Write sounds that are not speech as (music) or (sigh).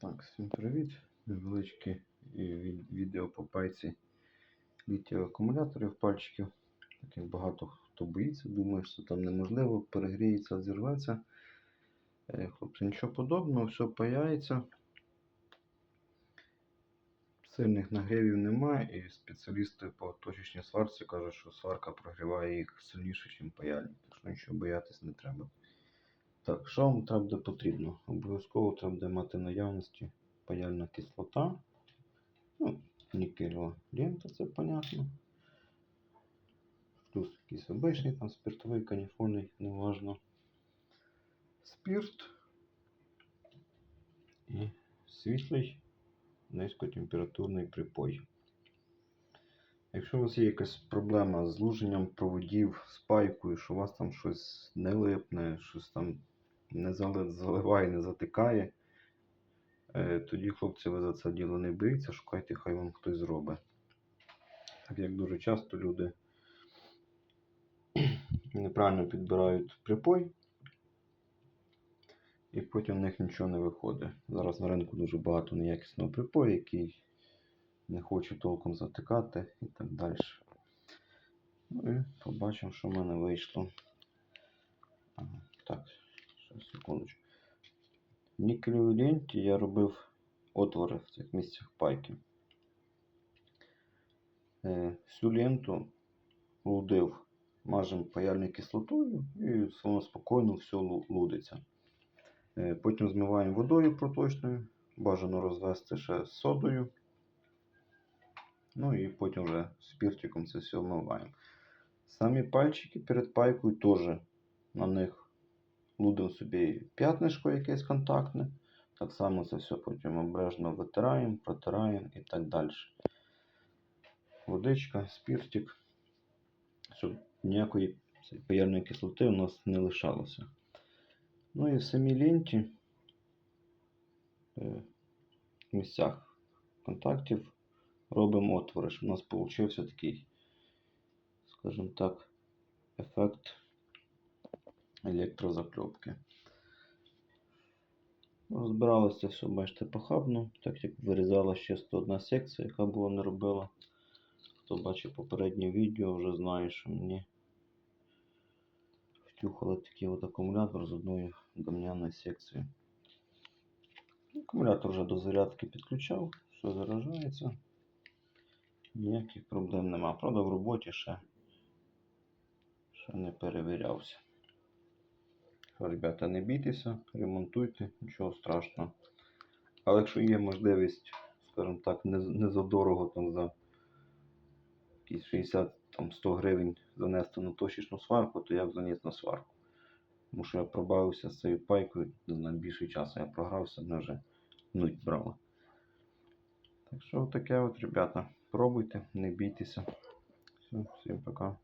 Так, всім привіт. Невеличке відео по пайці літієвих акумуляторів пальчиків. Так як багато хто боїться, думає, що там неможливо, перегріється, зірветься. Е, Хлопці, нічого подобного, все паяється. Сильних нагрівів немає, і спеціалісти по точечній сварці кажуть, що сварка прогріває їх сильніше, ніж паяльник. Що нічого боятись не треба. Так, що вам треба буде потрібно? Обов'язково треба буде мати наявності паяльна кислота. Ну, нікелева лента, це понятно. Плюс якийсь обичний, там спиртовий, каніфольний, неважно. Спирт і світлий низькотемпературний припой. Якщо у вас є якась проблема з луженням проводів, з пайкою, що у вас там щось не липне, щось там не заливає, не затикає, е, тоді, хлопці, ви за це діло не беріться, шукайте, хай вам хтось зробить. Так як дуже часто люди (clears throat) неправильно підбирають припой, і потім в них нічого не виходить. Зараз на ринку дуже багато неякісного припою, який не хоче толком затикати і так далі. Ну і побачимо, що в мене вийшло. Так, секундочку. В нікелевій ленті я робив отвори в цих місцях пайки. Е, всю ленту лудив мажем паяльною кислотою і воно спокійно все лудиться. Е, Потім змиваємо водою проточною, бажано розвести ще з содою. Ну і потім вже спіртиком це все вмиваємо. Самі пальчики перед пайкою теж на них лудимо собі п'ятнишко якесь контактне. Так само це все потім обережно витираємо, протираємо і так далі. Водичка, спіртик, щоб ніякої паяльної кислоти у нас не лишалося. Ну і в самій ленті е, в місцях контактів робимо отвори, щоб у нас получився такий, скажімо так, ефект електрозакльопки. Розбиралося все, бачите, похабно, так як вирізала ще 101 секція, яка була не робила. Хто бачив попереднє відео, вже знає, що мені втюхали такий от акумулятор з одною гамняною секцією. Акумулятор вже до зарядки підключав, все заражається. Ніяких проблем нема. Правда, в роботі ще, ще не перевірявся. Ребята, не бійтеся, ремонтуйте, нічого страшного. Але якщо є можливість, скажімо так, не, не за дорого там за якісь 60 там 100 гривень занести на точечну сварку, то я б заніс на сварку. Тому що я пробавився з цією пайкою, не знаю, більше часу я програвся, мене вже нудь брала. Так що таке от, ребята, пробуйте, не бійтеся. Все, всім пока.